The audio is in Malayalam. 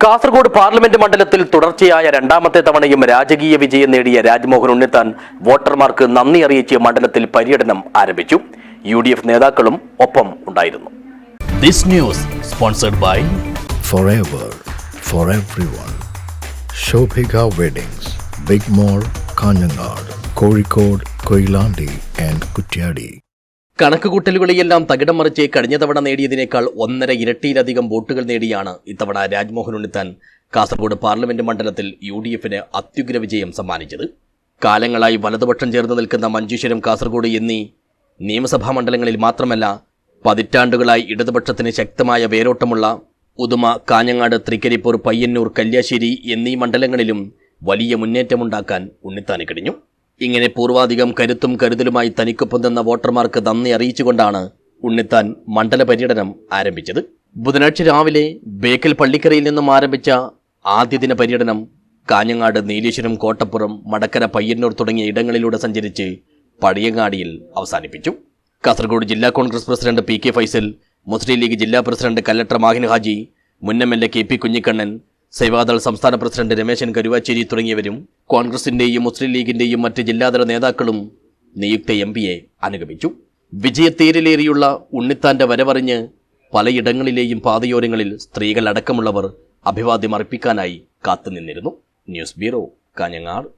കാസർഗോഡ് പാർലമെന്റ് മണ്ഡലത്തിൽ തുടർച്ചയായ രണ്ടാമത്തെ തവണയും രാജകീയ വിജയം നേടിയ രാജ്മോഹൻ ഉണ്ണിത്താൻ വോട്ടർമാർക്ക് നന്ദി അറിയിച്ച് മണ്ഡലത്തിൽ പര്യടനം ആരംഭിച്ചു യു ഡി എഫ് നേതാക്കളും ഒപ്പം ഉണ്ടായിരുന്നു This news sponsored by forever for everyone. Shobhika Weddings, Big Mall, Kanyanad, Kozhikode, Koilandi and Kutyadi. കണക്കുകൂട്ടലുകളെയെല്ലാം തകിടം മറിച്ച് കഴിഞ്ഞ തവണ നേടിയതിനേക്കാൾ ഒന്നര ഇരട്ടിയിലധികം വോട്ടുകൾ നേടിയാണ് ഇത്തവണ രാജ്മോഹൻ ഉണ്ണിത്താൻ കാസർഗോഡ് പാർലമെന്റ് മണ്ഡലത്തിൽ യു ഡി എഫിന് അത്യുഗ്ര വിജയം സമ്മാനിച്ചത്. കാലങ്ങളായി വലതുപക്ഷം ചേർന്ന് നിൽക്കുന്ന മഞ്ചേശ്വരം കാസർഗോഡ് എന്നീ നിയമസഭാ മണ്ഡലങ്ങളിൽ മാത്രമല്ല പതിറ്റാണ്ടുകളായി ഇടതുപക്ഷത്തിന് ശക്തമായ വേരോട്ടമുള്ള ഉദുമ കാഞ്ഞങ്ങാട് തൃക്കരിപ്പൂർ പയ്യന്നൂർ കല്യാശ്ശേരി എന്നീ മണ്ഡലങ്ങളിലും വലിയ മുന്നേറ്റമുണ്ടാക്കാൻ ഉണ്ണിത്താന് കഴിഞ്ഞു. ഇങ്ങനെ പൂർവാധികം കരുത്തും കരുതലുമായി തനിക്കൊപ്പം നിന്ന വോട്ടർമാർക്ക് നന്ദി അറിയിച്ചുകൊണ്ടാണ് ഉണ്ണിത്താൻ മണ്ഡല പര്യടനം ആരംഭിച്ചത്. ബുധനാഴ്ച രാവിലെ ബേക്കൽ പള്ളിക്കരയിൽ നിന്നും ആരംഭിച്ച ആദ്യ ദിന പര്യടനം കാഞ്ഞങ്ങാട് നീലേശ്വരം കോട്ടപ്പുറം മടക്കര പയ്യന്നൂർ തുടങ്ങിയ ഇടങ്ങളിലൂടെ സഞ്ചരിച്ച് പടിയങ്ങാടിയിൽ അവസാനിപ്പിച്ചു. കാസർഗോഡ് ജില്ലാ Congress president P K Faisal Muslim League ജില്ലാ പ്രസിഡന്റ് കല്ലട്ട മാഹിൻ ഹാജി മുൻ M L A K P Kunhikannan Sevadal സംസ്ഥാന പ്രസിഡന്റ് രമേശൻ കരുവാച്ചേരി തുടങ്ങിയവരും കോൺഗ്രസിന്റെയും മുസ്ലിം ലീഗിന്റെയും മറ്റ് ജില്ലാതല നേതാക്കളും നിയുക്ത എം പിയെ അനുഗമിച്ചു. വിജയത്തേരിലേറിയുള്ള ഉണ്ണിത്താന്റെ വരവറിഞ്ഞ് പലയിടങ്ങളിലെയും പാതയോരങ്ങളിൽ സ്ത്രീകൾ അടക്കമുള്ളവർ അഭിവാദ്യം അർപ്പിക്കാനായി കാത്തുനിന്നിരുന്നു. News bureau Kanhangad.